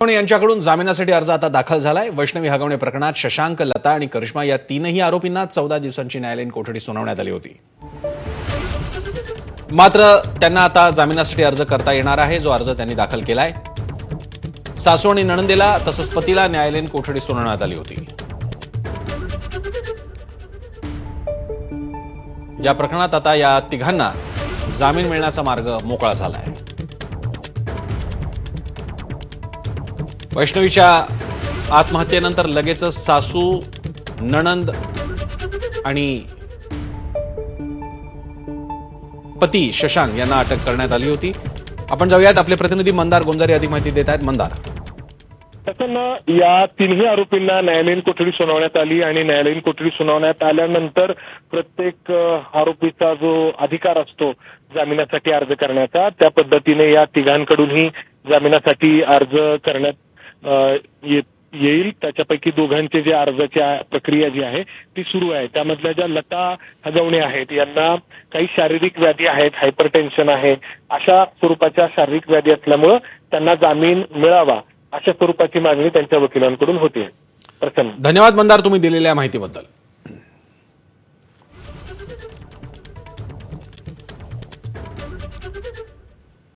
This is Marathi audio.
पण यांच्याकडून जामिनासाठी अर्ज आता दाखल झालाय. वैष्णवी हगवणे प्रकरणात शशांक लता आणि करिश्मा या तीनही आरोपींना चौदा दिवसांची न्यायालयीन कोठडी सुनावण्यात आली होती. मात्र त्यांना आता जामिनासाठी अर्ज करता येणार आहे जो अर्ज त्यांनी दाखल केलाय. सासू आणि नणंदेला तसंच पतीला न्यायालयीन कोठडी सुनावण्यात आली होती. या प्रकरणात आता या तिघांना जामीन मिळण्याचा मार्ग मोकळा झाला आहे वैष्णवीच्या आत्महत्येनंतर लगेचच सासू नणंद आणि पती शशांक यांना अटक करण्यात आली होती. आपण जाऊयात. आपले प्रतिनिधी मंदार गोंजारी अधिक माहिती देत आहेत. मंदार. या तिन्ही आरोपींना न्यायालयीन कोठडी सुनावण्यात आली आणि न्यायालयीन कोठडी सुनावण्यात आल्यानंतर प्रत्येक आरोपीचा जो अधिकार असतो जामिनासाठी अर्ज करण्याचा त्या पद्धतीने या तिघांकडूनही जामिनासाठी अर्ज करण्यात येईल. त्याच्यापैकी दोघांचे जे अर्जाची प्रक्रिया जी आहे ती सुरू आहे. त्यामधल्या ज्या लता हजवणे आहेत यांना काही शारीरिक व्याधी आहेत हायपर टेन्शन आहे अशा स्वरूपाच्या शारीरिक व्याधी असल्यामुळं त्यांना जामीन मिळावा अशा स्वरूपाची मागणी त्यांच्या वकिलांकडून होती प्रथम. धन्यवाद मंदार तुम्ही दिलेल्या माहितीबद्दल.